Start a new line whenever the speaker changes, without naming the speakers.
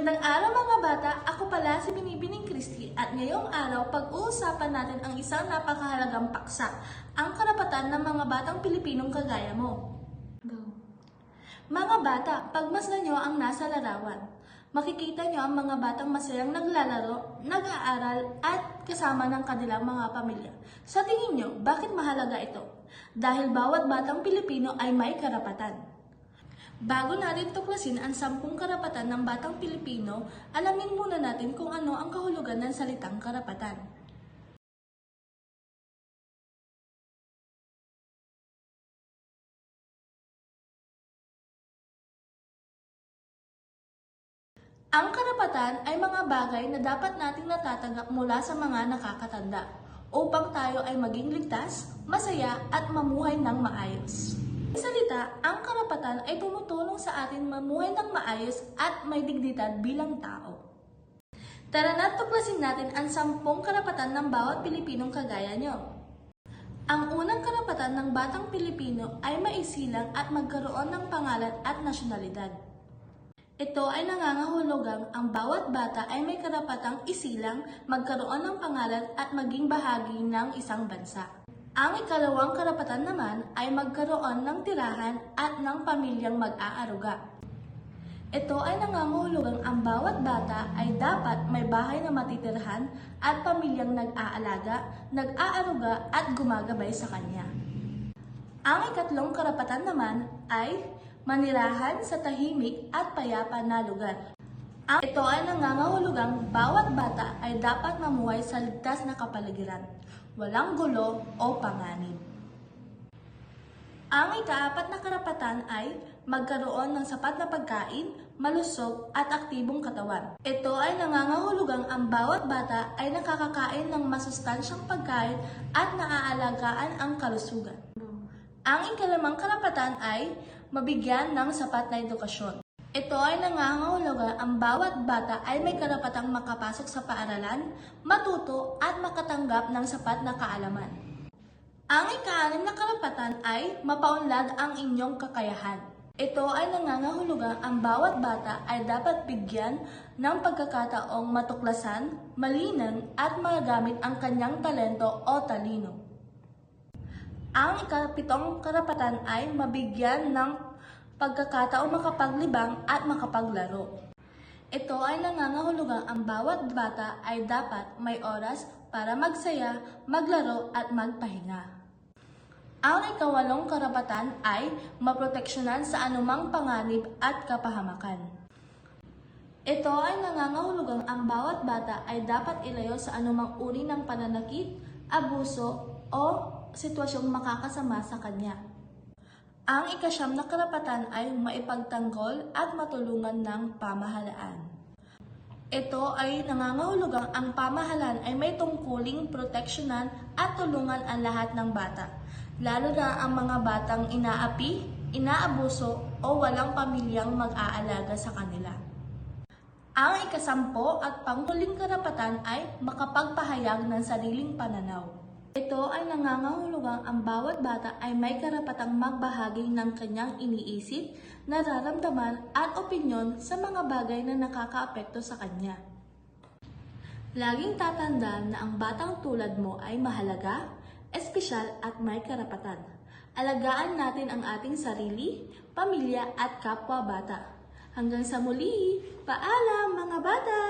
Magandang araw mga bata, ako pala si Binibining Christy at ngayong araw pag-uusapan natin ang isang napakahalagang paksa, ang karapatan ng mga batang Pilipinong kagaya mo. Go. Mga bata, pagmasdan nyo ang nasa larawan. Makikita nyo ang mga batang masayang naglalaro, nag-aaral at kasama ng kanilang mga pamilya. Sa tingin nyo, bakit mahalaga ito? Dahil bawat batang Pilipino ay may karapatan. Bago natin tuklasin ang sampung karapatan ng batang Pilipino, alamin muna natin kung ano ang kahulugan ng salitang karapatan. Ang karapatan ay mga bagay na dapat nating natatanggap mula sa mga nakakatanda upang tayo ay maging ligtas, masaya at mamuhay ng maayos. Sa salita, ang karapatan ay tumutulong sa atin mamuhay ng maayos at may dignidad bilang tao. Tara na tuklasin natin ang sampung karapatan ng bawat Pilipinong kagaya nyo. Ang unang karapatan ng batang Pilipino ay maisilang at magkaroon ng pangalan at nasyonalidad. Ito ay nangangahulugang ang bawat bata ay may karapatang isilang, magkaroon ng pangalan at maging bahagi ng isang bansa. Ang ikalawang karapatan naman ay magkaroon ng tirahan at ng pamilyang mag-aaruga. Ito ay nangangahulugang ang bawat bata ay dapat may bahay na matitirhan at pamilyang nag-aalaga, nag-aaruga at gumagabay sa kanya. Ang ikatlong karapatan naman ay manirahan sa tahimik at payapa na lugar. Ito ay nangangahulugang bawat bata ay dapat mamuhay sa ligtas na kapaligiran, walang gulo o panganib. Ang ikaapat na karapatan ay magkaroon ng sapat na pagkain, malusog at aktibong katawan. Ito ay nangangahulugang ang bawat bata ay nakakakain ng masustansyang pagkain at naaalagaan ang kalusugan. Ang ikalimang karapatan ay mabigyan ng sapat na edukasyon. Ito ay nangangahulugan ang bawat bata ay may karapatang makapasok sa paaralan, matuto at makatanggap ng sapat na kaalaman. Ang ikaanim na karapatan ay mapaunlad ang inyong kakayahan. Ito ay nangangahulugang ang bawat bata ay dapat bigyan ng pagkakataong matuklasan, malinan at magamit ang kanyang talento o talino. Ang ikapitong karapatan ay mabigyan ng pagkakataong makapaglibang at makapaglaro. Ito ay nangangahulugang ang bawat bata ay dapat may oras para magsaya, maglaro at magpahinga. Ang ikawalong karapatan ay maproteksyonan sa anumang panganib at kapahamakan. Ito ay nangangahulugang ang bawat bata ay dapat ilayo sa anumang uri ng pananakit, abuso o sitwasyong makakasama sa kanya. Ang ikasyam na karapatan ay maipagtanggol at matulungan ng pamahalaan. Ito ay nangangahulugang ang pamahalaan ay may tungkuling proteksyonan at tulungan ang lahat ng bata, lalo na ang mga batang inaapi, inaabuso o walang pamilyang mag-aalaga sa kanila. Ang ikasampo at panghuling karapatan ay makapagpahayag ng sariling pananaw. Ito ay nangangahulugang ang bawat bata ay may karapatang magbahagi ng kanyang iniisip, nararamdaman at opinyon sa mga bagay na nakakaapekto sa kanya. Laging tatandaan na ang batang tulad mo ay mahalaga, espesyal at may karapatan. Alagaan natin ang ating sarili, pamilya at kapwa bata. Hanggang sa muli, paalam mga bata!